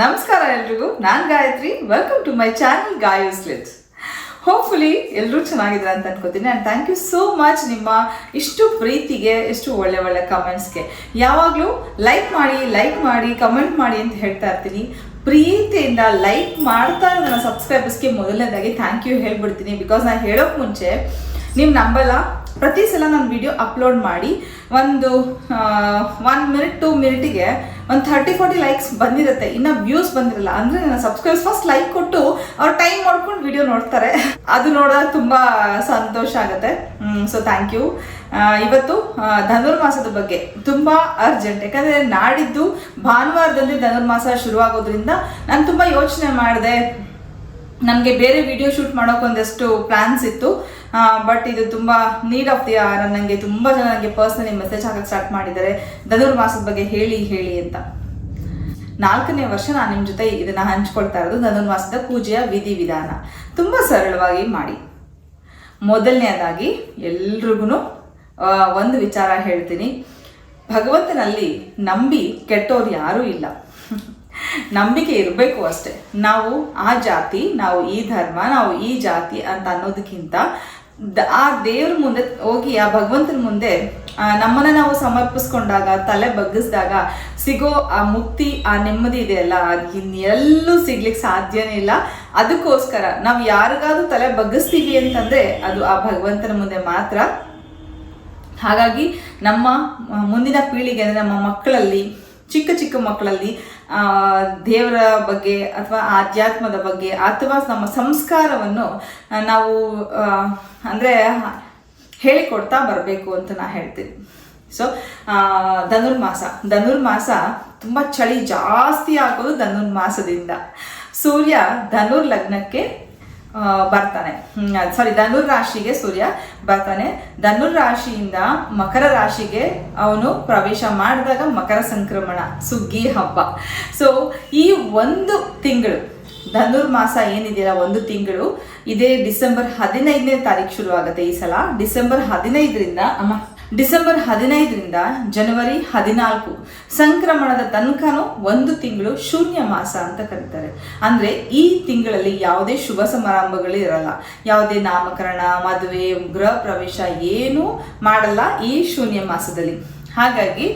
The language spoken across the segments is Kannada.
ನಮಸ್ಕಾರ ಎಲ್ರಿಗೂ. ನಾನು Gayatri. Welcome to my channel Gayos ಲಿಟ್ಸ್ ಹೋಪ್ಫುಲಿ ಎಲ್ಲರೂ ಚೆನ್ನಾಗಿದ್ದಾರೆ ಅಂತ ಅನ್ಕೋತೀನಿ. And thank you so much ನಿಮ್ಮ ಇಷ್ಟು ಪ್ರೀತಿಗೆ, ಇಷ್ಟು ಒಳ್ಳೆ ಒಳ್ಳೆ ಕಮೆಂಟ್ಸ್ಗೆ ಯಾವಾಗಲೂ ಲೈಕ್ ಮಾಡಿ ಲೈಕ್ ಮಾಡಿ ಕಮೆಂಟ್ ಮಾಡಿ ಅಂತ ಹೇಳ್ತಾ ಇರ್ತೀನಿ. ಪ್ರೀತಿಯಿಂದ ಲೈಕ್ ಮಾಡ್ತಾ ನನ್ನ ಸಬ್ಸ್ಕ್ರೈಬರ್ಸ್ಗೆ ಮೊದಲನೇದಾಗಿ ಥ್ಯಾಂಕ್ ಯು ಹೇಳ್ಬಿಡ್ತೀನಿ. ಬಿಕಾಸ್ ನಾನು ಹೇಳೋಕೆ ಮುಂಚೆ ನೀವು ನಂಬಲ್ಲ? ಪ್ರತಿ ಸಲ ನಾನು ವಿಡಿಯೋ ಅಪ್ಲೋಡ್ ಮಾಡಿ ಒಂದು ಒನ್ ಮಿನಿಟ್ ಟು ಮಿನಿಟಿಗೆ ಒಂದು ಥರ್ಟಿ ಫೋರ್ಟಿ ಲೈಕ್ಸ್ ಬಂದಿರುತ್ತೆ. ಇನ್ನು ವ್ಯೂಸ್ ಬಂದಿರಲ್ಲ. ಅಂದರೆ ನನ್ನ ಸಬ್ಸ್ಕ್ರೈಬ್ ಫಸ್ಟ್ ಲೈಕ್ ಕೊಟ್ಟು ಅವ್ರು ಟೈಮ್ ಮಾಡ್ಕೊಂಡು ವಿಡಿಯೋ ನೋಡ್ತಾರೆ. ಅದು ನೋಡೋಕೆ ತುಂಬ ಸಂತೋಷ ಆಗುತ್ತೆ. ಸೊ ಥ್ಯಾಂಕ್ ಯು ಇವತ್ತು ಧನುರ್ಮಾಸದ ಬಗ್ಗೆ ತುಂಬ ಅರ್ಜೆಂಟ್ ಯಾಕಂದರೆ ನಾಡಿದ್ದು ಭಾನುವಾರದಲ್ಲಿ ಧನುರ್ಮಾಸ ಶುರುವಾಗೋದ್ರಿಂದ ನಾನು ತುಂಬ ಯೋಚನೆ ಮಾಡಿದೆ. ನನಗೆ ಬೇರೆ ವಿಡಿಯೋ ಶೂಟ್ ಮಾಡೋಕ್ಕೊಂದಷ್ಟು ಪ್ಲ್ಯಾನ್ಸ್ ಇತ್ತು. ಬಟ್ ಇದು ತುಂಬ ನೀಡ್ ಆಫ್ ದಿ ಆರ್ ನನಗೆ ತುಂಬ ಜನ ನನಗೆ ಪರ್ಸ್ನಲಿ ಮೆಸೇಜ್ ಹಾಕಕ್ಕೆ ಸ್ಟಾರ್ಟ್ ಮಾಡಿದ್ದಾರೆ. ಧನುರ್ಮಾಸದ ಬಗ್ಗೆ ಹೇಳಿ ಹೇಳಿ ಅಂತ. ನಾಲ್ಕನೇ ವರ್ಷ ನಾನು ನಿಮ್ಮ ಜೊತೆ ಇದನ್ನು ಹಂಚ್ಕೊಳ್ತಾ ಇರೋದು ಧನುರ್ಮಾಸದ ಪೂಜೆಯ ವಿಧಿವಿಧಾನ ತುಂಬ ಸರಳವಾಗಿ ಮಾಡಿ. ಮೊದಲನೇದಾಗಿ ಎಲ್ರಿಗೂ ಒಂದು ವಿಚಾರ ಹೇಳ್ತೀನಿ. ಭಗವಂತನಲ್ಲಿ ನಂಬಿ ಕೆಟ್ಟೋರು ಯಾರೂ ಇಲ್ಲ. ನಂಬಿಕೆ ಇರಬೇಕು ಅಷ್ಟೇ. ನಾವು ಆ ಜಾತಿ, ನಾವು ಈ ಧರ್ಮ, ನಾವು ಈ ಜಾತಿ ಅಂತ ಅನ್ನೋದಕ್ಕಿಂತ ಆ ದೇವ್ರ ಮುಂದೆ ಹೋಗಿ, ಆ ಭಗವಂತನ ಮುಂದೆ ನಮ್ಮನ್ನ ನಾವು ಸಮರ್ಪಿಸ್ಕೊಂಡಾಗ, ತಲೆ ಬಗ್ಗಿಸಿದಾಗ ಸಿಗೋ ಆ ಮುಕ್ತಿ, ಆ ನೆಮ್ಮದಿ ಇದೆಯಲ್ಲ, ಅದು ಇನ್ನೆಲ್ಲೂ ಸಿಗ್ಲಿಕ್ಕೆ ಸಾಧ್ಯನೇ ಇಲ್ಲ. ಅದಕ್ಕೋಸ್ಕರ ನಾವು ಯಾರಿಗಾದ್ರೂ ತಲೆ ಬಗ್ಗಿಸ್ತೀವಿ ಅಂತಂದ್ರೆ ಅದು ಆ ಭಗವಂತನ ಮುಂದೆ ಮಾತ್ರ. ಹಾಗಾಗಿ ನಮ್ಮ ಮುಂದಿನ ಪೀಳಿಗೆ ಅಂದರೆ ನಮ್ಮ ಮಕ್ಕಳಲ್ಲಿ, ಚಿಕ್ಕ ಚಿಕ್ಕ ಮಕ್ಕಳಲ್ಲಿ ದೇವರ ಬಗ್ಗೆ ಅಥವಾ ಆಧ್ಯಾತ್ಮದ ಬಗ್ಗೆ ಅಥವಾ ನಮ್ಮ ಸಂಸ್ಕಾರವನ್ನು ನಾವು ಅಂದರೆ ಹೇಳಿಕೊಡ್ತಾ ಬರಬೇಕು ಅಂತ ನಾ ಹೇಳ್ತೀನಿ. ಸೊ ಧನುರ್ಮಾಸ. ಧನುರ್ಮಾಸ ತುಂಬ ಚಳಿ ಜಾಸ್ತಿ ಆಗೋದು ಧನುರ್ಮಾಸದಿಂದ. ಸೂರ್ಯ ಧನುರ್ ಲಗ್ನಕ್ಕೆ ಬರ್ತಾನೆ. ಸಾರಿ ಧನುರ್ ರಾಶಿಗೆ ಸೂರ್ಯ ಬರ್ತಾನೆ. ಧನುರ್ ರಾಶಿಯಿಂದ ಮಕರ ರಾಶಿಗೆ ಅವನು ಪ್ರವೇಶ ಮಾಡಿದಾಗ ಮಕರ ಸಂಕ್ರಮಣ, ಸುಗ್ಗಿ ಹಬ್ಬ. ಸೊ ಈ ಒಂದು ತಿಂಗಳು ಧನುರ್ಮಾಸ ಏನಿದೆಯಲ್ಲ, ಒಂದು ತಿಂಗಳು, ಇದೇ ಡಿಸೆಂಬರ್ ಹದಿನೈದನೇ ತಾರೀಕು ಶುರುವಾಗುತ್ತೆ ಈ ಸಲ. ಡಿಸೆಂಬರ್ ಹದಿನೈದರಿಂದ ಅಮ್ಮ ಡಿಸೆಂಬರ್ ಹದಿನೈದರಿಂದ ಜನವರಿ ಹದಿನಾಲ್ಕು ಸಂಕ್ರಮಣದ ತನಕನೂ ಒಂದು ತಿಂಗಳು ಶೂನ್ಯ ಮಾಸ ಅಂತ ಕರೀತಾರೆ. ಅಂದರೆ ಈ ತಿಂಗಳಲ್ಲಿ ಯಾವುದೇ ಶುಭ ಸಮಾರಂಭಗಳು ಇರಲ್ಲ. ಯಾವುದೇ ನಾಮಕರಣ, ಮದುವೆ, ಗೃಹ ಪ್ರವೇಶ ಏನೂ ಮಾಡಲ್ಲ ಈ ಶೂನ್ಯ ಮಾಸದಲ್ಲಿ. ಹಾಗಾಗಿ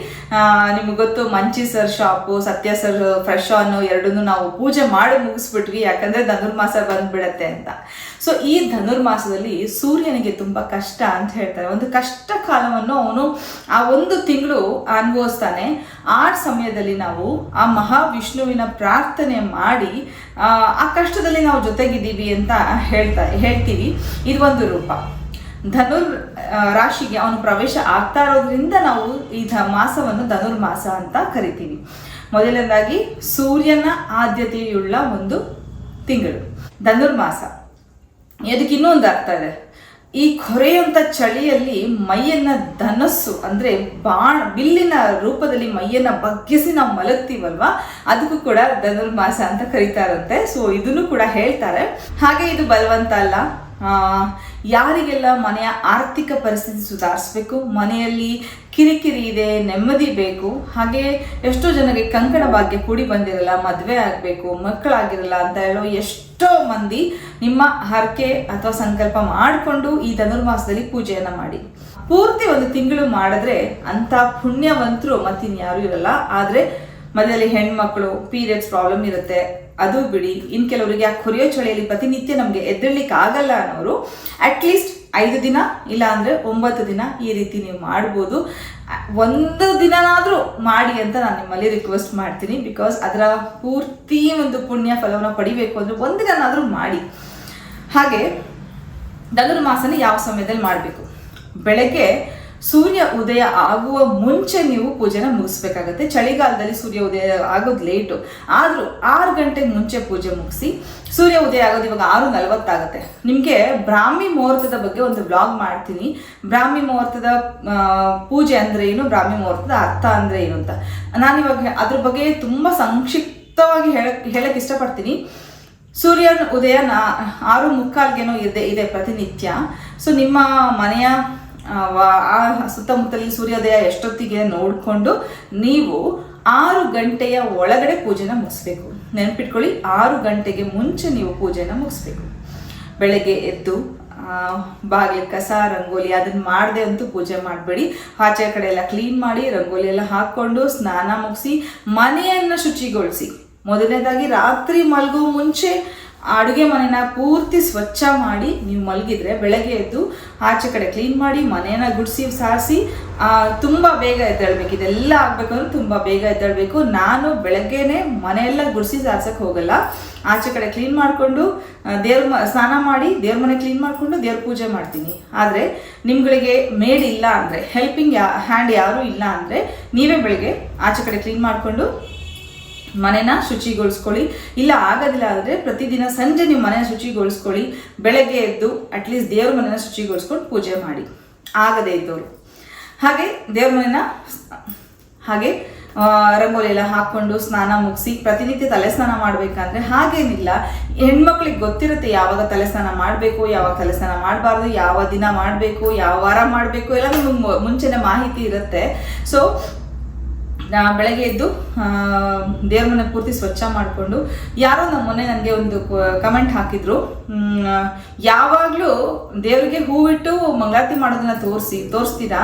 ನಿಮ್ಗೆ ಗೊತ್ತು, Manchi sir shop, Sathya sir fresh ಅನ್ನು ಎರಡನ್ನೂ ನಾವು ಪೂಜೆ ಮಾಡಿ ಮುಗಿಸ್ಬಿಟ್ವಿ, ಯಾಕಂದ್ರೆ ಧನುರ್ಮಾಸ ಬಂದ್ಬಿಡತ್ತೆ ಅಂತ. ಸೊ ಈ ಧನುರ್ಮಾಸದಲ್ಲಿ ಸೂರ್ಯನಿಗೆ ತುಂಬ ಕಷ್ಟ ಅಂತ ಹೇಳ್ತಾರೆ. ಒಂದು ಕಷ್ಟ ಕಾಲವನ್ನು ಅವನು ಆ ಒಂದು ತಿಂಗಳು ಅನುಭವಿಸ್ತಾನೆ. ಆ ಸಮಯದಲ್ಲಿ ನಾವು ಆ ಮಹಾವಿಷ್ಣುವಿನ ಪ್ರಾರ್ಥನೆ ಮಾಡಿ ಆ ಕಷ್ಟದಲ್ಲಿ ನಾವು ಜೊತೆಗಿದ್ದೀವಿ ಅಂತ ಹೇಳ್ತಾ, ಹೇಳ್ತೀವಿ. ಇದು ಒಂದು ರೂಪ. ಧನುರ್ ರಾಶಿಗೆ ಅವನು ಪ್ರವೇಶ ಆಗ್ತಾ ಇರೋದ್ರಿಂದ ನಾವು ಈ ಧ, ಮಾಸವನ್ನು ಧನುರ್ಮಾಸ ಅಂತ ಕರಿತೀವಿ. ಮೊದಲನೇದಾಗಿ ಸೂರ್ಯನ ಆದ್ಯತೆಯುಳ್ಳ ಒಂದು ತಿಂಗಳು ಧನುರ್ಮಾಸ ಇದಕ್ಕೆ ಇನ್ನೊಂದು ಅರ್ಥ ಇದೆ? ಈ ಕೊರೆಯಂತ ಚಳಿಯಲ್ಲಿ ಮೈಯನ್ನ ಧನಸ್ಸು, ಅಂದ್ರೆ ಬಾಣ, ಬಿಲ್ಲಿನ ರೂಪದಲ್ಲಿ ಮೈಯನ್ನ ಬಗ್ಗಿಸಿ ನಾವು ಮಲಗ್ತೀವಲ್ವಾ? ಅದಕ್ಕೂ ಕೂಡ ಧನುರ್ಮಾಸ ಅಂತ ಕರೀತಾರಂತೆ ಸೊ ಇದನ್ನು ಕೂಡ ಹೇಳ್ತಾರೆ. ಹಾಗೆ ಇದು ಬಲವಂತ ಅಲ್ಲ. ಯಾರಿಗೆಲ್ಲ ಮನೆಯ ಆರ್ಥಿಕ ಪರಿಸ್ಥಿತಿ ಸುಧಾರಿಸ್ಬೇಕು, ಮನೆಯಲ್ಲಿ ಕಿರಿಕಿರಿ ಇದೆ, ನೆಮ್ಮದಿ ಬೇಕು, ಹಾಗೆ ಎಷ್ಟೋ ಜನರಿಗೆ ಕಂಕಣ ಭಾಗ್ಯ ಕೂಡಿ ಬಂದಿರಲ್ಲ, ಮದುವೆ ಆಗಬೇಕು, ಮಕ್ಕಳಾಗಿರಲ್ಲ ಅಂತ ಹೇಳೋ ಎಷ್ಟೋ ಮಂದಿ ನಿಮ್ಮ ಹರಕೆ ಅಥವಾ ಸಂಕಲ್ಪ ಮಾಡಿಕೊಂಡು ಈ ಧನುರ್ಮಾಸದಲ್ಲಿ ಪೂಜೆಯನ್ನು ಮಾಡಿ. ಪೂರ್ತಿ ಒಂದು ತಿಂಗಳು ಮಾಡಿದ್ರೆ ಅಂಥ ಪುಣ್ಯವಂತರು ಮತ್ತಿನ್ಯಾರು ಇರಲ್ಲ, ಆದರೆ ಮನೆಯಲ್ಲಿ ಹೆಣ್ಮಕ್ಳು ಪೀರಿಯಡ್ಸ್ ಪ್ರಾಬ್ಲಮ್ ಇರುತ್ತೆ ಅದು ಬಿಡಿ, ಇನ್ ಕೆಲವರಿಗೆ ಆ ಕೊರಿಯೋ ಚಳಿಯಲ್ಲಿ ಪ್ರತಿನಿತ್ಯ ನಮಗೆ ಎದ್ದೇಳಲಿಕ್ಕೆ ಆಗಲ್ಲ ಅನ್ನೋರು ಅಟ್ಲೀಸ್ಟ್ ಐದು ದಿನ, ಇಲ್ಲ ಅಂದ್ರೆ ಒಂಬತ್ತು ದಿನ ಈ ರೀತಿ ನೀವು ಮಾಡ್ಬೋದು. ಒಂದು ದಿನನಾದರೂ ಮಾಡಿ ಅಂತ ನಾನು ನಿಮ್ಮಲ್ಲಿ ರಿಕ್ವೆಸ್ಟ್ ಮಾಡ್ತೀನಿ ಬಿಕಾಸ್ ಅದರ ಪೂರ್ತಿ ಒಂದು ಪುಣ್ಯ ಫಲವನ್ನು ಪಡಿಬೇಕು ಅಂದ್ರೆ ಒಂದು ದಿನನಾದರೂ ಮಾಡಿ. ಹಾಗೆ, ಧನುರ್ಮಾಸನ ಯಾವ ಸಮಯದಲ್ಲಿ ಮಾಡಬೇಕು? ಬೆಳಗ್ಗೆ ಸೂರ್ಯ ಉದಯ ಆಗುವ ಮುಂಚೆ ನೀವು ಪೂಜೆನ ಮುಗಿಸ್ಬೇಕಾಗತ್ತೆ. ಚಳಿಗಾಲದಲ್ಲಿ ಸೂರ್ಯ ಉದಯ ಆಗೋದು ಲೇಟು ಆದರೂ ಆರು ಗಂಟೆಗೆ ಮುಂಚೆ ಪೂಜೆ ಮುಗಿಸಿ ಸೂರ್ಯ ಉದಯ ಆಗೋದು ಇವಾಗ ಆರು ನಲವತ್ತಾಗುತ್ತೆ. ನಿಮಗೆ ಬ್ರಾಹ್ಮಿ ಮುಹೂರ್ತದ ಬಗ್ಗೆ ಒಂದು ಬ್ಲಾಗ್ ಮಾಡ್ತೀನಿ. ಬ್ರಾಹ್ಮಿ ಮುಹೂರ್ತದ ಪೂಜೆ ಅಂದರೆ ಏನು, ಬ್ರಾಹ್ಮಿ ಮುಹೂರ್ತದ ಅರ್ಥ ಅಂದರೆ ಏನು ಅಂತ. ನಾನಿವಾಗ ಅದ್ರ ಬಗ್ಗೆ ತುಂಬ ಸಂಕ್ಷಿಪ್ತವಾಗಿ ಹೇಳಕ್ ಹೇಳಕ್ಕೆ ಇಷ್ಟಪಡ್ತೀನಿ. ಸೂರ್ಯನ ಉದಯ ನಾ, ಆರು ಮುಕ್ಕಾಲ್ಗೇನೋ ಇದೆ ಇದೆ ಪ್ರತಿನಿತ್ಯ. ಸೊ ನಿಮ್ಮ ಮನೆಯ ಆ, ಸುತ್ತಮುತ್ತಲಿನ ಸೂರ್ಯೋದಯ ಎಷ್ಟೊತ್ತಿಗೆ ನೋಡಿಕೊಂಡು ನೀವು ಆರು ಗಂಟೆಯ ಒಳಗಡೆ ಪೂಜೆನ ಮುಗಿಸ್ಬೇಕು. ನೆನಪಿಟ್ಕೊಳ್ಳಿ ಆರು ಗಂಟೆಗೆ ಮುಂಚೆ ನೀವು ಪೂಜೆನ ಮುಗಿಸ್ಬೇಕು. ಬೆಳಗ್ಗೆ ಎದ್ದು ಬಾಗಿಲು ಕಸ ರಂಗೋಲಿ ಅದನ್ನ ಮಾಡದೆ ಅಂತೂ ಪೂಜೆ ಮಾಡಬೇಡಿ. ಆಚೆ ಕಡೆ ಎಲ್ಲ ಕ್ಲೀನ್ ಮಾಡಿ ರಂಗೋಲಿ ಎಲ್ಲ ಹಾಕ್ಕೊಂಡು ಸ್ನಾನ ಮುಗಿಸಿ ಮನೆಯನ್ನು ಶುಚಿಗೊಳಿಸಿ. ಮೊದಲನೇದಾಗಿ ರಾತ್ರಿ ಮಲಗೋ ಮುಂಚೆ ಅಡುಗೆ ಮನೆನ ಪೂರ್ತಿ ಸ್ವಚ್ಛ ಮಾಡಿ ನೀವು ಮಲಗಿದ್ರೆ ಬೆಳಗ್ಗೆ ಎದ್ದು ಆಚೆ ಕಡೆ ಕ್ಲೀನ್ ಮಾಡಿ ಮನೇನ ಗುಡಿಸಿ ಸಾರಿಸಿ ತುಂಬ ಬೇಗ ಎದ್ದೇಳ್ಬೇಕು. ಇದೆಲ್ಲ ಆಗ್ಬೇಕಂದ್ರೆ ತುಂಬ ಬೇಗ ಎದ್ದೇಳ್ಬೇಕು. ನಾನು ಬೆಳಗ್ಗೆನೆ ಮನೆಯೆಲ್ಲ ಗುಡಿಸಿ ಸಾರ್ಸಕ್ಕೆ ಹೋಗಲ್ಲ. ಆಚೆ ಕಡೆ ಕ್ಲೀನ್ ಮಾಡಿಕೊಂಡು ದೇವ್ರ ಮ, ಸ್ನಾನ ಮಾಡಿ ದೇವ್ರ ಮನೆ ಕ್ಲೀನ್ ಮಾಡಿಕೊಂಡು ದೇವ್ರ ಪೂಜೆ ಮಾಡ್ತೀನಿ. ಆದರೆ ನಿಮ್ಗಳಿಗೆ ಮೇಡ್ ಇಲ್ಲ ಅಂದರೆ ಹೆಲ್ಪಿಂಗ್ ಯಾ ಹ್ಯಾಂಡ್ ಯಾರೂ ಇಲ್ಲ ಅಂದರೆ ನೀವೇ ಬೆಳಗ್ಗೆ ಆಚೆ ಕಡೆ ಕ್ಲೀನ್ ಮಾಡಿಕೊಂಡು ಮನೆನ ಶುಚಿಗೊಳಿಸ್ಕೊಳ್ಳಿ. ಇಲ್ಲ, ಆಗೋದಿಲ್ಲ ಆದರೆ ಪ್ರತಿದಿನ ಸಂಜೆ ನೀವು ಮನೆಯ ಶುಚಿಗೊಳಿಸ್ಕೊಳ್ಳಿ. ಬೆಳಗ್ಗೆ ಎದ್ದು ಅಟ್ಲೀಸ್ಟ್ ದೇವ್ರ ಮನೆನ ಶುಚಿಗೊಳಿಸ್ಕೊಂಡು ಪೂಜೆ ಮಾಡಿ. ಆಗದೇ ಇದ್ದವರು. ಹಾಗೆ ದೇವ್ರ ಮನೆನ ಹಾಗೆ ರಂಗೋಲಿ ಎಲ್ಲ ಹಾಕ್ಕೊಂಡು ಸ್ನಾನ ಮುಗಿಸಿ ಪ್ರತಿನಿತ್ಯ ತಲೆ ಸ್ನಾನ ಮಾಡಬೇಕಂದ್ರೆ ಹಾಗೇನಿಲ್ಲ. ಹೆಣ್ಮಕ್ಳಿಗೆ ಗೊತ್ತಿರುತ್ತೆ ಯಾವಾಗ ತಲೆ ಸ್ನಾನ ಮಾಡಬೇಕು, ಯಾವಾಗ ತಲೆ ಸ್ನಾನ ಮಾಡಬಾರ್ದು, ಯಾವ ದಿನ ಮಾಡಬೇಕು, ಯಾವ ವಾರ ಮಾಡಬೇಕು ಎಲ್ಲ ನಿಮ್ಗೆ ಮುಂಚೆನೇ ಮಾಹಿತಿ ಇರುತ್ತೆ. ಸೊ ಬೆಳಗ್ಗೆ ಎದ್ದು ದೇವ್ರ ಮನೆ ಪೂರ್ತಿ ಸ್ವಚ್ಛ ಮಾಡಿಕೊಂಡು, ಯಾರೋ ನಮ್ಮ ಮೊನ್ನೆ ನನಗೆ ಒಂದು ಕಮೆಂಟ್ ಹಾಕಿದ್ರು ಯಾವಾಗಲೂ ದೇವರಿಗೆ ಹೂವಿಟ್ಟು ಮಂಗಳಾರತಿ ಮಾಡೋದನ್ನ ತೋರಿಸಿ, ತೋರಿಸ್ತೀರಾ?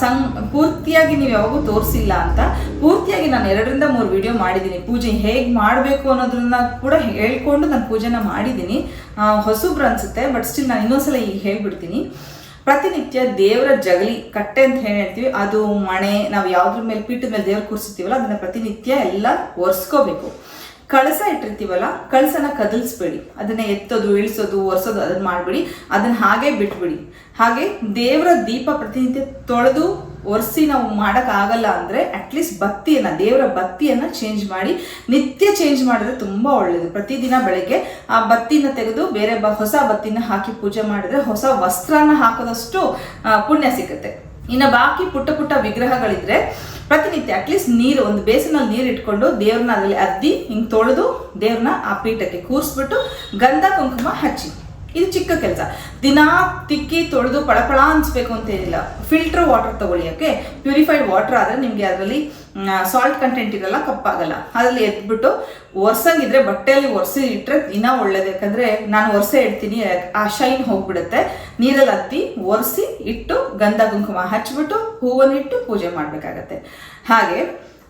ಸಂ ಪೂರ್ತಿಯಾಗಿ ನೀವು ಯಾವಾಗೂ ತೋರಿಸಿಲ್ಲ ಅಂತ. ಪೂರ್ತಿಯಾಗಿ ನಾನು ಎರಡರಿಂದ ಮೂರು ವಿಡಿಯೋ ಮಾಡಿದ್ದೀನಿ. ಪೂಜೆ ಹೇಗೆ ಮಾಡಬೇಕು ಅನ್ನೋದನ್ನ ಕೂಡ ಹೇಳ್ಕೊಂಡು ನಾನು ಪೂಜೆನ ಮಾಡಿದ್ದೀನಿ. ಹೊಸಬ್ರು ಅನಿಸುತ್ತೆ ಬಟ್ ಸ್ಟಿಲ್ ನಾನು ಇನ್ನೊಂದ್ಸಲ ಈಗ ಹೇಳ್ಬಿಡ್ತೀನಿ. ಪ್ರತಿನಿತ್ಯ ದೇವರ ಜಗಲಿ, ಕಟ್ಟೆ ಅಂತ ಹೇಳಿ ಹೇಳ್ತೀವಿ. ಅದು ಮಣೆ, ನಾವು ಯಾವ್ದ್ರ ಮೇಲೆ, ಪೀಠದ ಮೇಲೆ ದೇವ್ರು ಕೂರಿಸ್ತೀವಲ್ಲ ಅದನ್ನ ಪ್ರತಿನಿತ್ಯ ಎಲ್ಲ ಒರೆಸ್ಕೋಬೇಕು. ಕಳಸ ಇಟ್ಟಿರ್ತೀವಲ್ಲ, ಕಳಸನ ಕದಲ್ಸ್ಬೇಡಿ. ಅದನ್ನ ಎತ್ತೋದು, ಇಳಿಸೋದು, ಒರೆಸೋದು ಅದನ್ನ ಮಾಡಬೇಡಿ. ಅದನ್ನ ಹಾಗೆ ಬಿಟ್ಬಿಡಿ. ಹಾಗೆ ದೇವರ ದೀಪ ಪ್ರತಿನಿತ್ಯ ತೊಳೆದು ಒರೆಸಿ ನಾವು ಮಾಡೋಕ್ಕಾಗಲ್ಲ ಅಂದರೆ ಅಟ್ಲೀಸ್ಟ್ ಬತ್ತಿಯನ್ನು ದೇವರ ಬತ್ತಿಯನ್ನು ಚೇಂಜ್ ಮಾಡಿ, ನಿತ್ಯ ಚೇಂಜ್ ಮಾಡಿದ್ರೆ ತುಂಬ ಒಳ್ಳೆಯದು ಪ್ರತಿದಿನ ಬೆಳಗ್ಗೆ ಆ ಬತ್ತಿನ ತೆಗೆದು ಬೇರೆ ಬ ಹೊಸ ಬತ್ತಿನ ಹಾಕಿ ಪೂಜೆ ಮಾಡಿದ್ರೆ ಹೊಸ ವಸ್ತ್ರನ ಹಾಕೋದಷ್ಟು ಪುಣ್ಯ ಸಿಗುತ್ತೆ. ಇನ್ನು ಬಾಕಿ ಪುಟ್ಟ ಪುಟ್ಟ ವಿಗ್ರಹಗಳಿದ್ರೆ ಪ್ರತಿನಿತ್ಯ ಅಟ್ಲೀಸ್ಟ್ ನೀರು, ಒಂದು ಬೇಸಿನಲ್ಲಿ ನೀರು ಇಟ್ಕೊಂಡು ದೇವ್ರನ್ನ ಅದರಲ್ಲಿ ಅದ್ದಿ ಹಿಂಗೆ ತೊಳೆದು ದೇವ್ರನ್ನ ಆ ಪೀಠಕ್ಕೆ ಕೂರಿಸ್ಬಿಟ್ಟು ಗಂಧ ಕುಂಕುಮ ಹಚ್ಚಿ. ಇದು ಚಿಕ್ಕ ಕೆಲಸ. ದಿನಾ ತಿಕ್ಕಿ ತೊಳೆದು ಪಳಪಳ ಅನ್ಸ್ಬೇಕು ಅಂತ ಏನಿಲ್ಲ. ಫಿಲ್ಟರ್ ವಾಟರ್ ತಗೊಳ್ಳಿ ಓಕೆ ಪ್ಯೂರಿಫೈಡ್ ವಾಟರ್ ಆದರೆ ನಿಮಗೆ ಅದರಲ್ಲಿ ಸಾಲ್ಟ್ ಕಂಟೆಂಟ್ ಇರಲ್ಲ, ಕಪ್ಪಾಗಲ್ಲ. ಅದರಲ್ಲಿ ಎದ್ಬಿಟ್ಟು ಒರ್ಸಂಗಿದ್ರೆ, ಬಟ್ಟೆಯಲ್ಲಿ ಒರೆಸಿ ಇಟ್ಟರೆ ದಿನ ಒಳ್ಳೇದು. ಯಾಕಂದರೆ ನಾನು ಒರೆಸೆ ಇಡ್ತೀನಿ, ಆ ಶೈನ್ ಹೋಗ್ಬಿಡುತ್ತೆ. ನೀರಲ್ಲಿ ಹತ್ತಿ ಒರೆಸಿ ಇಟ್ಟು ಗಂಧ ಕುಂಕುಮ ಹಚ್ಬಿಟ್ಟು ಹೂವನ್ನಿಟ್ಟು ಪೂಜೆ ಮಾಡಬೇಕಾಗತ್ತೆ. ಹಾಗೆ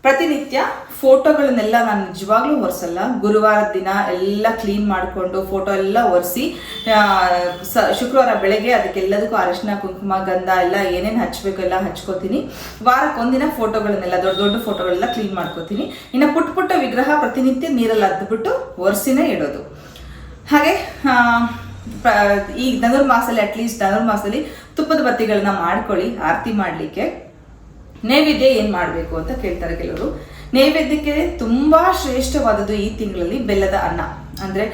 ಪ್ರತಿನಿತ್ಯ ಫೋಟೋಗಳನ್ನೆಲ್ಲ ನಾನು ನಿಜವಾಗ್ಲೂ ಒರೆಸಲ್ಲ. ಗುರುವಾರದ ದಿನ ಎಲ್ಲ ಕ್ಲೀನ್ ಮಾಡಿಕೊಂಡು ಫೋಟೋ ಎಲ್ಲ ಒರೆಸಿ ಶುಕ್ರವಾರ ಬೆಳಗ್ಗೆ ಅದಕ್ಕೆಲ್ಲದಕ್ಕೂ ಅರಶಿನ, ಕುಂಕುಮ, ಗಂಧ ಎಲ್ಲ ಏನೇನು ಹಚ್ಚಬೇಕು ಎಲ್ಲ ಹಚ್ಕೋತೀನಿ. ವಾರಕ್ಕೆ ಒಂದಿನ ಫೋಟೋಗಳನ್ನೆಲ್ಲ, ದೊಡ್ಡ ದೊಡ್ಡ ಫೋಟೋಗಳೆಲ್ಲ ಕ್ಲೀನ್ ಮಾಡ್ಕೋತೀನಿ. ಇನ್ನು ಪುಟ್ಟ ಪುಟ್ಟ ವಿಗ್ರಹ ಪ್ರತಿನಿತ್ಯ ನೀರಲ್ಲಿ ಅದ್ಬಿಟ್ಟು ಒರೆಸಿನೇ ಇಡೋದು. ಹಾಗೆ ಈ ಧನುರ್ಮಾಸಲ್ಲಿ ಅಟ್ಲೀಸ್ಟ್ ಧನುರ್ಮಾಸದಲ್ಲಿ ತುಪ್ಪದ ಬತ್ತಿಗಳನ್ನ ಮಾಡ್ಕೊಳ್ಳಿ, ಆರತಿ ಮಾಡಲಿಕ್ಕೆ. ನೈವೇದ್ಯ ಏನು ಮಾಡಬೇಕು ಅಂತ ಕೇಳ್ತಾರೆ ಕೆಲವರು. ನೈವೇದ್ಯಕ್ಕೆ ತುಂಬಾ ಶ್ರೇಷ್ಠವಾದದ್ದು ಈ ತಿಂಗಳಲ್ಲಿ ಬೆಲ್ಲದ ಅನ್ನ. ಅಂದ್ರೆ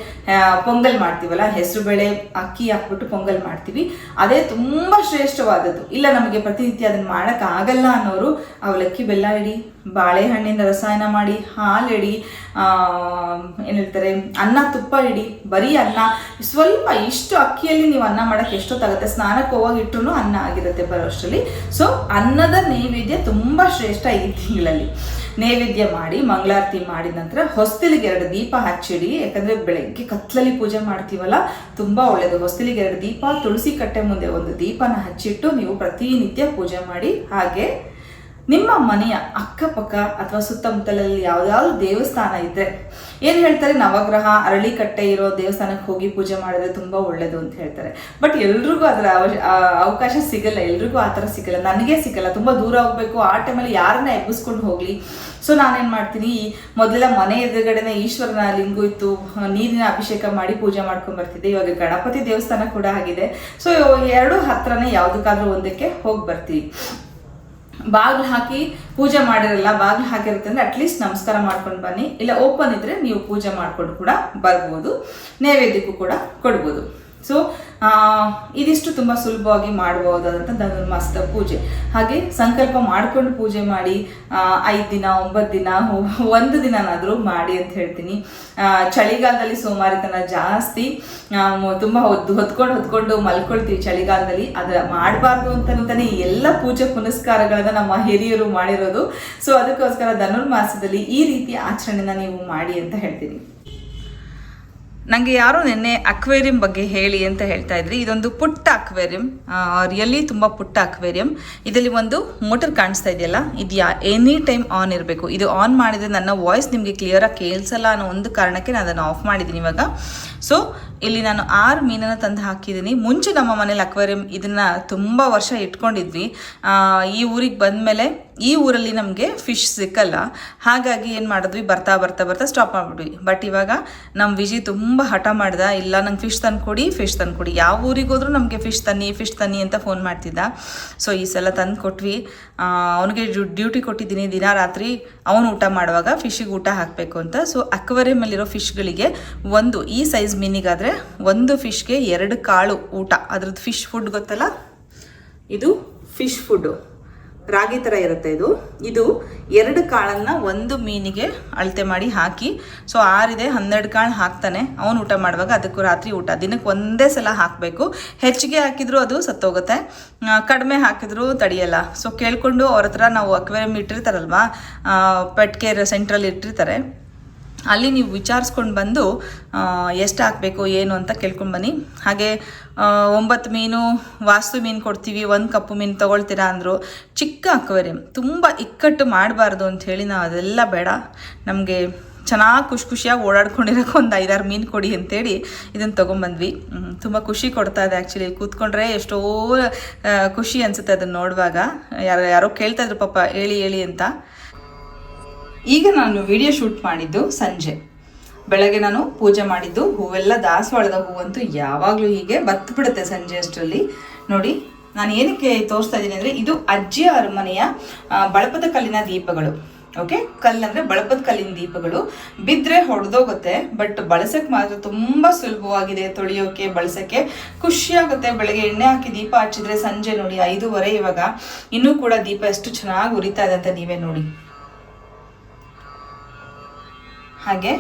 ಪೊಂಗಲ್ ಮಾಡ್ತೀವಲ್ಲ ಹೆಸರು ಬೇಳೆ ಅಕ್ಕಿ ಹಾಕ್ಬಿಟ್ಟು ಪೊಂಗಲ್ ಮಾಡ್ತೀವಿ. ಅದೇ ತುಂಬಾ ಶ್ರೇಷ್ಠವಾದದ್ದು. ಇಲ್ಲ ನಮಗೆ ಪ್ರತಿನಿತ್ಯ ಅದನ್ನ ಮಾಡಕ್ ಆಗಲ್ಲ ಅನ್ನೋರು ಅವಲಕ್ಕಿ ಬೆಲ್ಲ ಇಡಿ ಬಾಳೆಹಣ್ಣಿನ ರಸಾಯನ ಮಾಡಿ ಹಾಲು ಇಡಿ ಆ, ಏನ್ ಹೇಳ್ತಾರೆ ಅನ್ನ ತುಪ್ಪ ಇಡಿ ಬರೀ ಅನ್ನ. ಸ್ವಲ್ಪ ಇಷ್ಟು ಅಕ್ಕಿಯಲ್ಲಿ ನೀವು ಅನ್ನ ಮಾಡಕ್ಕೆ ಎಷ್ಟೊತ್ತಾಗುತ್ತೆ? ಸ್ನಾನಕ್ಕೆ ಹೋಗಿ ಇಟ್ರು ಅನ್ನ ಆಗಿರುತ್ತೆ ಬರೋಷ್ಟರಲ್ಲಿ. ಸೊ ಅನ್ನದ ನೈವೇದ್ಯ ತುಂಬಾ ಶ್ರೇಷ್ಠ ಈ ತಿಂಗಳಲ್ಲಿ. ನೈವೇದ್ಯ ಮಾಡಿ, ಮಂಗಳಾರತಿ ಮಾಡಿದ ನಂತರ ಹೊಸ್ತಿಲಿಗೆ ಎರಡು ದೀಪ ಹಚ್ಚಿಡಿ. ಯಾಕಂದ್ರೆ ಬೆಳಗ್ಗೆ ಕತ್ಲಲ್ಲಿ ಪೂಜೆ ಮಾಡ್ತೀವಲ್ಲ, ತುಂಬಾ ಒಳ್ಳೆಯದು ಹೊಸ್ತಿಲಿಗೆ ಎರಡು ದೀಪ, ತುಳಸಿ ಕಟ್ಟೆ ಮುಂದೆ ಒಂದು ದೀಪನ ಹಚ್ಚಿಟ್ಟು ನೀವು ಪ್ರತಿನಿತ್ಯ ಪೂಜೆ ಮಾಡಿ. ಹಾಗೆ ನಿಮ್ಮ ಮನೆಯ ಅಕ್ಕಪಕ್ಕ ಅಥವಾ ಸುತ್ತಮುತ್ತಲಲ್ಲಿ ಯಾವ್ದಾದ್ರು ದೇವಸ್ಥಾನ ಇದ್ರೆ ಏನ್ ಹೇಳ್ತಾರೆ? ನವಗ್ರಹ, ಅರಳಿಕಟ್ಟೆ ಇರೋ ದೇವಸ್ಥಾನಕ್ಕೆ ಹೋಗಿ ಪೂಜೆ ಮಾಡಿದ್ರೆ ತುಂಬಾ ಒಳ್ಳೇದು ಅಂತ ಹೇಳ್ತಾರೆ. ಬಟ್ ಎಲ್ರಿಗೂ ಅದರ ಅವಕಾಶ ಸಿಗಲ್ಲ. ಎಲ್ರಿಗೂ ಆ ಥರ ಸಿಗಲ್ಲ. ನನಗೆ ಸಿಗಲ್ಲ. ತುಂಬಾ ದೂರ ಹೋಗ್ಬೇಕು. ಆ ಟೈಮಲ್ಲಿ ಯಾರನ್ನ ಎಬ್ಬಿಸ್ಕೊಂಡು ಹೋಗ್ಲಿ. ಸೊ ನಾನೇನ್ ಮಾಡ್ತೀನಿ? ಮೊದಲೆಲ್ಲ ಮನೆ ಎದುರುಗಡೆನೆ ಈಶ್ವರನ ಲಿಂಗು ಇತ್ತು. ನೀರಿನ ಅಭಿಷೇಕ ಮಾಡಿ ಪೂಜೆ ಮಾಡ್ಕೊಂಡ್ ಬರ್ತಿದ್ದೆ. ಇವಾಗ ಗಣಪತಿ ದೇವಸ್ಥಾನ ಕೂಡ ಆಗಿದೆ. ಸೊ ಎರಡು ಹತ್ರನೇ ಯಾವ್ದಕ್ಕಾದ್ರೂ ಒಂದಕ್ಕೆ ಹೋಗಿ ಬರ್ತೀವಿ. ಬಾಗಿಲು ಹಾಕಿ ಪೂಜೆ ಮಾಡಿರಲ್ಲ, ಬಾಗಿಲು ಹಾಕಿರುತ್ತೆ ಅಂದ್ರೆ ಅಟ್ಲೀಸ್ಟ್ ನಮಸ್ಕಾರ ಮಾಡ್ಕೊಂಡು ಬನ್ನಿ. ಇಲ್ಲ ಓಪನ್ ಇದ್ರೆ ನೀವು ಪೂಜೆ ಮಾಡ್ಕೊಂಡು ಕೂಡ ಬರ್ಬೋದು. ನೈವೇದ್ಯಕ್ಕೂ ಕೂಡ ಕೊಡ್ಬೋದು. ಸೊ ಇದಿಷ್ಟು ತುಂಬ ಸುಲಭವಾಗಿ ಮಾಡಬಹುದಾದಂಥ ಧನುರ್ಮಾಸದ ಪೂಜೆ. ಹಾಗೆ ಸಂಕಲ್ಪ ಮಾಡ್ಕೊಂಡು ಪೂಜೆ ಮಾಡಿ ಐದು ದಿನ, ಒಂಬತ್ತು ದಿನ, ಒಂದು ದಿನನಾದರೂ ಮಾಡಿ ಅಂತ ಹೇಳ್ತೀನಿ. ಚಳಿಗಾಲದಲ್ಲಿ ಸೋಮಾರಿತನ ಜಾಸ್ತಿ ತುಂಬ ಹೊದ್ದು, ಹೊತ್ಕೊಂಡು ಹೊತ್ಕೊಂಡು ಮಲ್ಕೊಳ್ತೀವಿ ಚಳಿಗಾಲದಲ್ಲಿ. ಅದು ಮಾಡಬಾರ್ದು ಅಂತಾನೆ ಈ ಎಲ್ಲ ಪೂಜೆ ಪುನಸ್ಕಾರಗಳನ್ನು ನಮ್ಮ ಹಿರಿಯರು ಮಾಡಿರೋದು. ಸೊ ಅದಕ್ಕೋಸ್ಕರ ಧನುರ್ಮಾಸದಲ್ಲಿ ಈ ರೀತಿ ಆಚರಣೆನ ನೀವು ಮಾಡಿ ಅಂತ ಹೇಳ್ತೀನಿ. ನನಗೆ ಯಾರೋ ನಿನ್ನೆ ಅಕ್ವೇರಿಯಂ ಬಗ್ಗೆ ಹೇಳಿ ಅಂತ ಹೇಳ್ತಾ ಇದ್ರಿ. ಇದೊಂದು ಪುಟ್ಟ ಅಕ್ವೇರಿಯಂ ರಿಯಲಿ ತುಂಬ ಪುಟ್ಟ ಅಕ್ವೇರಿಯಂ. ಇದರಲ್ಲಿ ಒಂದು ಮೋಟರ್ ಕಾಣಿಸ್ತಾ ಇದೆಯಲ್ಲ, ಇದು ಯಾ ಎನಿ ಟೈಮ್ ಆನ್ ಇರಬೇಕು. ಇದು ಆನ್ ಮಾಡಿದರೆ ನನ್ನ ವಾಯ್ಸ್ ನಿಮಗೆ ಕ್ಲಿಯರಾಗಿ ಕೇಳಿಸಲ್ಲ ಅನ್ನೋ ಒಂದು ಕಾರಣಕ್ಕೆ ನಾನು ಅದನ್ನು ಆಫ್ ಮಾಡಿದ್ದೀನಿ ಇವಾಗ. ಸೊ ಇಲ್ಲಿ ನಾನು ಆರು ಮೀನನ್ನು ತಂದು ಹಾಕಿದ್ದೀನಿ. ಮುಂಚೆ ನಮ್ಮ ಮನೇಲಿ ಅಕ್ವೇರಿಯಂ ಇದನ್ನು ತುಂಬ ವರ್ಷ ಇಟ್ಕೊಂಡಿದ್ವಿ. ಈ ಊರಿಗೆ ಬಂದಮೇಲೆ ಈ ಊರಲ್ಲಿ ನಮಗೆ ಫಿಶ್ ಸಿಕ್ಕಲ್ಲ. ಹಾಗಾಗಿ ಏನು ಮಾಡಿದ್ವಿ? ಬರ್ತಾ ಬರ್ತಾ ಬರ್ತಾ ಸ್ಟಾಪ್ ಮಾಡಿಬಿಡ್ವಿ ಬಟ್ ಇವಾಗ ನಮ್ಮ ವಿಜಿ ತುಂಬ ಹಠ ಮಾಡ್ದ. ಇಲ್ಲ, ನಂಗೆ ಫಿಶ್ ತಂದುಕೊಡಿ ಫಿಶ್ ತಂದುಕೊಡಿ. ಯಾವ ಊರಿಗೆ ಹೋದ್ರೂ ನಮಗೆ ಫಿಶ್ ತನ್ನಿ ಫಿಶ್ ತನ್ನಿ ಅಂತ ಫೋನ್ ಮಾಡ್ತಿದ್ದ. ಸೊ ಈ ಸಲ ತಂದು ಕೊಟ್ವಿ. ಅವನಿಗೆ ಡ್ಯೂಟಿ ಕೊಟ್ಟಿದ್ದೀನಿ ದಿನ ರಾತ್ರಿ. ಅವನು ಊಟ ಮಾಡುವಾಗ ಫಿಶಿಗೆ ಊಟ ಹಾಕಬೇಕು ಅಂತ. ಸೊ ಅಕ್ವೇರಿಯಮಲ್ಲಿರೋ ಫಿಶ್ಗಳಿಗೆ ಒಂದು ಈ ಸೈಜ್ ಮೀನಿಗಾದರೆ ಒಂದು ಫಿಶ್ಗೆ ಎರಡು ಕಾಳು ಊಟ. ಅದ್ರದ್ದು ಫಿಶ್ ಫುಡ್ ಗೊತ್ತಲ್ಲ? ಇದು ಫಿಶ್ ಫುಡ್ಡು ರಾಗಿ ಥರ ಇರುತ್ತೆ ಇದು. ಇದು ಎರಡು ಕಾಳನ್ನು ಒಂದು ಮೀನಿಗೆ ಅಳತೆ ಮಾಡಿ ಹಾಕಿ, ಸೊ ಆರಿದೆ ಹನ್ನೆರಡು ಕಾಳು ಹಾಕ್ತಾನೆ. ಅವನು ಊಟ ಮಾಡುವಾಗ ಅದಕ್ಕೂ ರಾತ್ರಿ ಊಟ. ದಿನಕ್ಕೆ ಒಂದೇ ಸಲ ಹಾಕಬೇಕು. ಹೆಚ್ಚಿಗೆ ಹಾಕಿದ್ರು ಅದು ಸತ್ತೋಗುತ್ತೆ. ಕಡಿಮೆ ಹಾಕಿದ್ರು ತಡೆಯಲ್ಲ. ಸೊ ಕೇಳಿಕೊಂಡು ಅವ್ರ ಹತ್ರ ನಾವು ಅಕ್ವೇರಿಯಂ ಇಟ್ಟಿರ್ತಾರಲ್ವಾ? ಪೆಟ್ ಕೇರ್ ಸೆಂಟ್ರಲ್ಲಿ ಇಟ್ಟಿರ್ತಾರೆ. ಅಲ್ಲಿ ನೀವು ವಿಚಾರಿಸ್ಕೊಂಡು ಬಂದು ಎಷ್ಟು ಹಾಕಬೇಕು ಏನು ಅಂತ ಕೇಳ್ಕೊಂಡು ಬನ್ನಿ. ಹಾಗೆ ಒಂಬತ್ತು ಮೀನು, ವಾಸ್ತು ಮೀನು ಕೊಡ್ತೀವಿ, ಒಂದು ಕಪ್ಪು ಮೀನು ತೊಗೊಳ್ತೀರಾ ಅಂದರು, ಚಿಕ್ಕ ಅಕ್ವೇರಿಯಂ, ತುಂಬ ಇಕ್ಕಟ್ಟು ಮಾಡಬಾರ್ದು ಅಂಥೇಳಿ ನಾವು ಅದೆಲ್ಲ ಬೇಡ. ನಮಗೆ ಚೆನ್ನಾಗಿ ಖುಷಿ ಖುಷಿಯಾಗಿ ಓಡಾಡ್ಕೊಂಡಿರೋಕೆ ಒಂದು ಐದಾರು ಮೀನು ಕೊಡಿ ಅಂತೇಳಿ ಇದನ್ನು ತೊಗೊಂಬಂದ್ವಿ. ತುಂಬ ಖುಷಿ ಕೊಡ್ತಾ ಇದೆ ಆ್ಯಕ್ಚುಲಿ ಕೂತ್ಕೊಂಡ್ರೆ ಎಷ್ಟೋ ಖುಷಿ ಅನಿಸುತ್ತೆ ಅದನ್ನು ನೋಡುವಾಗ. ಯಾರು, ಯಾರೋ ಕೇಳ್ತಾ ಇದ್ರು ಪಾಪ, ಹೇಳಿ ಹೇಳಿ ಅಂತ. ಈಗ ನಾನು ವಿಡಿಯೋ ಶೂಟ್ ಮಾಡಿದ್ದು ಸಂಜೆ. ಬೆಳಗ್ಗೆ ನಾನು ಪೂಜೆ ಮಾಡಿದ್ದು ಹೂವೆಲ್ಲ ದಾಸವಾಳದ ಹೂವಂತೂ ಯಾವಾಗಲೂ ಹೀಗೆ ಬತ್ತು ಬಿಡುತ್ತೆ ಸಂಜೆ ಅಷ್ಟರಲ್ಲಿ. ನೋಡಿ, ನಾನು ಏನಕ್ಕೆ ತೋರಿಸ್ತಾ ಇದ್ದೀನಿ ಅಂದರೆ ಇದು ಅಜ್ಜಿಯ ಅರಮನೆಯ ಬಳಪದ ಕಲ್ಲಿನ ದೀಪಗಳು. ಓಕೆ ಕಲ್ಲಂದ್ರೆ ಬಳಪದ ಕಲ್ಲಿನ ದೀಪಗಳು. ಬಿದ್ದರೆ ಹೊಡೆದೋಗುತ್ತೆ ಬಟ್ ಬಳಸಕ್ಕೆ ಮಾತ್ರ ತುಂಬ ಸುಲಭವಾಗಿದೆ ತೊಳೆಯೋಕೆ, ಬಳಸಕ್ಕೆ. ಖುಷಿಯಾಗುತ್ತೆ, ಬೆಳಗ್ಗೆ ಎಣ್ಣೆ ಹಾಕಿ ದೀಪ ಹಚ್ಚಿದ್ರೆ ಸಂಜೆ ನೋಡಿ, ಐದೂವರೆ ಇವಾಗ. ಇನ್ನೂ ಕೂಡ ದೀಪ ಎಷ್ಟು ಚೆನ್ನಾಗಿ ಉರಿತಾ ಇದೆ ಅಂತ ನೀವೇ ನೋಡಿ. ಹಾಗೆ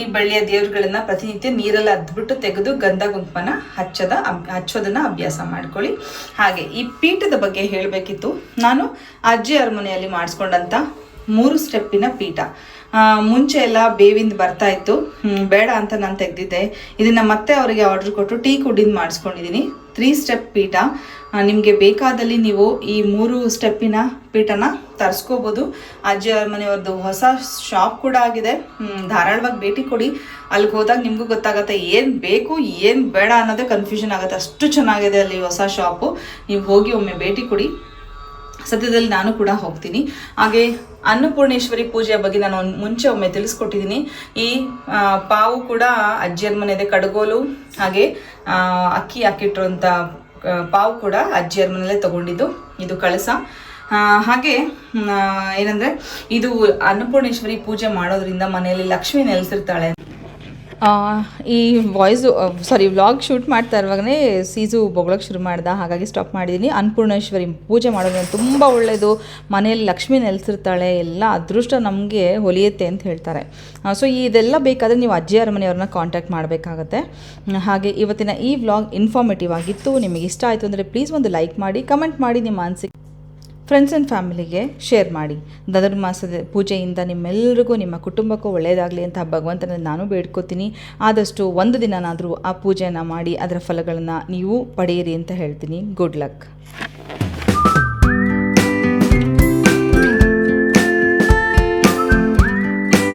ಈ ಬಳ್ಳಿಯ ದೇವ್ರುಗಳನ್ನ ಪ್ರತಿನಿತ್ಯ ನೀರಲ್ಲಿ ಅದ್ಬಿಟ್ಟು ತೆಗೆದು ಗಂಧ ಕುಂಕುಮನ ಹಚ್ಚದ ಹಚ್ಚೋದನ್ನ ಅಭ್ಯಾಸ ಮಾಡ್ಕೊಳ್ಳಿ. ಹಾಗೆ ಈ ಪೀಠದ ಬಗ್ಗೆ ಹೇಳಬೇಕಿತ್ತು. ನಾನು ಅಜ್ಜಿ ಅರಮನೆಯಲ್ಲಿ ಮಾಡಿಸ್ಕೊಂಡಂಥ ಮೂರು ಸ್ಟೆಪ್ಪಿನ ಪೀಠ. ಮುಂಚೆ ಎಲ್ಲ ಬೇವಿಂದ ಬರ್ತಾ ಇತ್ತು. ಬೇಡ ಅಂತ ನಾನು ತೆಗೆದಿದ್ದೆ. ಇದನ್ನ ಮತ್ತೆ ಅವರಿಗೆ ಆರ್ಡರ್ ಕೊಟ್ಟು ಟೀ ಕುಡಿಂದ ಮಾಡಿಸ್ಕೊಂಡಿದ್ದೀನಿ ತ್ರೀ ಸ್ಟೆಪ್ ಪೀಠ. ನಿಮಗೆ ಬೇಕಾದಲ್ಲಿ ನೀವು ಈ ಮೂರು ಸ್ಟೆಪ್ಪಿನ ಪೀಠನ ತರಿಸ್ಕೋಬೋದು. ಅಜ್ಜಿ ಅರಮನೆಯವ್ರದ್ದು ಹೊಸ ಶಾಪ್ ಕೂಡ ಆಗಿದೆ. ಧಾರಾಳವಾಗಿ ಭೇಟಿ ಕೊಡಿ. ಅಲ್ಲಿಗೆ ಹೋದಾಗ ನಿಮಗೂ ಗೊತ್ತಾಗುತ್ತೆ ಏನು ಬೇಕು, ಏನು ಬೇಡ ಅನ್ನೋದೇ ಕನ್ಫ್ಯೂಷನ್ ಆಗುತ್ತೆ. ಅಷ್ಟು ಚೆನ್ನಾಗಿದೆ ಅಲ್ಲಿ ಹೊಸ ಶಾಪು ನೀವು ಹೋಗಿ ಒಮ್ಮೆ ಭೇಟಿ ಕೊಡಿ. ಸದ್ಯದಲ್ಲಿ ನಾನು ಕೂಡ ಹೋಗ್ತೀನಿ. ಹಾಗೆ ಅನ್ನಪೂರ್ಣೇಶ್ವರಿ ಪೂಜೆಯ ಬಗ್ಗೆ ನಾನು ಮುಂಚೆ ಒಮ್ಮೆ ತಿಳಿಸ್ಕೊಟ್ಟಿದ್ದೀನಿ. ಈ ಪಾವು ಕೂಡ ಅಜ್ಜಿಯರ ಮನೆಯದೇ ಕಡಗೋಲು, ಹಾಗೆ ಅಕ್ಕಿ ಹಾಕಿಟ್ಟಿರುವಂಥ ಪಾವು ಕೂಡ ಅಜ್ಜಿಯರ ಮನೆಯಲ್ಲೇ ತಗೊಂಡಿದ್ದು. ಇದು ಕಳಸ. ಹಾಗೆ ಏನಂದ್ರೆ, ಇದು ಅನ್ನಪೂರ್ಣೇಶ್ವರಿ ಪೂಜೆ ಮಾಡೋದ್ರಿಂದ ಮನೆಯಲ್ಲಿ ಲಕ್ಷ್ಮಿ ನೆಲೆಸಿರ್ತಾಳೆ ಈ ವಾಯ್ಸು ಸಾರಿ ವ್ಲಾಗ್ ಶೂಟ್ ಮಾಡ್ತಾ ಇರುವಾಗಲೇ ಸೀಸು ಬೊಗಳಕ್ಕೆ ಶುರು ಮಾಡ್ದ, ಹಾಗಾಗಿ ಸ್ಟಾಪ್ ಮಾಡಿದ್ದೀನಿ ಅನ್ನಪೂರ್ಣೇಶ್ವರಿ ಪೂಜೆ ಮಾಡೋದ್ರಿಂದ ತುಂಬ ಒಳ್ಳೆಯದು ಮನೆಯಲ್ಲಿ ಲಕ್ಷ್ಮಿ ನೆಲೆಸಿರ್ತಾಳೆ, ಎಲ್ಲ ಅದೃಷ್ಟ ನಮಗೆ ಹೊಲಿಯುತ್ತೆ ಅಂತ ಹೇಳ್ತಾರೆ. ಸೊ ಇದೆಲ್ಲ ಬೇಕಾದರೆ ನೀವು ಅಜ್ಜಿ ಅರಮನೆಯವ್ರನ್ನ ಕಾಂಟ್ಯಾಕ್ಟ್ ಮಾಡಬೇಕಾಗತ್ತೆ. ಹಾಗೆ ಇವತ್ತಿನ ಈ ವ್ಲಾಗ್ ಇನ್ಫಾರ್ಮೇಟಿವ್ ಆಗಿತ್ತು, ನಿಮಗೆ ಇಷ್ಟ ಆಯಿತು ಅಂದರೆ ಪ್ಲೀಸ್ ಒಂದು ಲೈಕ್ ಮಾಡಿ ಕಮೆಂಟ್ ಮಾಡಿ ನಿಮ್ಮ ಅನಿಸಿಕೆ ಫ್ರೆಂಡ್ಸ್ ಆ್ಯಂಡ್ ಫ್ಯಾಮಿಲಿಗೆ ಶೇರ್ ಮಾಡಿ. ಧನುರ್ಮಾಸದ ಪೂಜೆಯಿಂದ ನಿಮ್ಮೆಲ್ಲರಿಗೂ ನಿಮ್ಮ ಕುಟುಂಬಕ್ಕೂ ಒಳ್ಳೆಯದಾಗಲಿ ಅಂತ ಭಗವಂತನ ನಾನು ಬೇಡ್ಕೋತೀನಿ. ಆದಷ್ಟು ಒಂದು ದಿನನಾದರೂ ಆ ಪೂಜೆಯನ್ನು ಮಾಡಿ, ಅದರ ಫಲಗಳನ್ನು ನೀವು ಪಡೆಯಿರಿ ಅಂತ ಹೇಳ್ತೀನಿ. Good luck